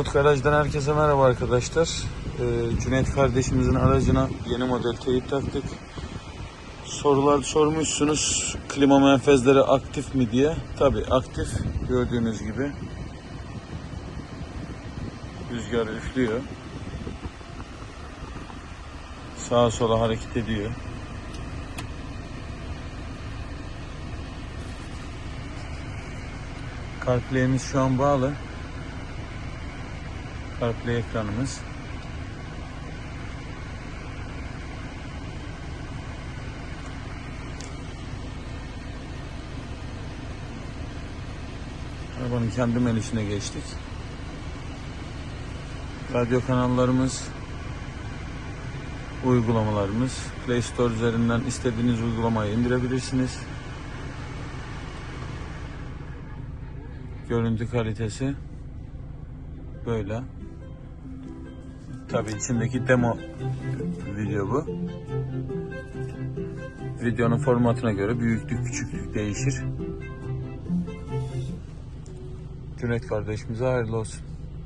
Umut Garaj'dan herkese merhaba arkadaşlar. Ee, Cüneyt kardeşimizin aracına yeni model teyip taktık. Sorular sormuşsunuz klima menfezleri aktif mi diye. Tabi aktif gördüğünüz gibi. Rüzgar üflüyor. Sağa sola hareket ediyor. CarPlay'imiz şu an bağlı. CarPlay ekranımız. Arabanın kendi menüsüne geçtik. Radyo kanallarımız, uygulamalarımız. Play Store üzerinden istediğiniz uygulamayı indirebilirsiniz. Görüntü kalitesi böyle. Tabii içindeki demo video bu. Videonun formatına göre büyüklük küçüklük değişir. Cüneyt kardeşimize hayırlı olsun.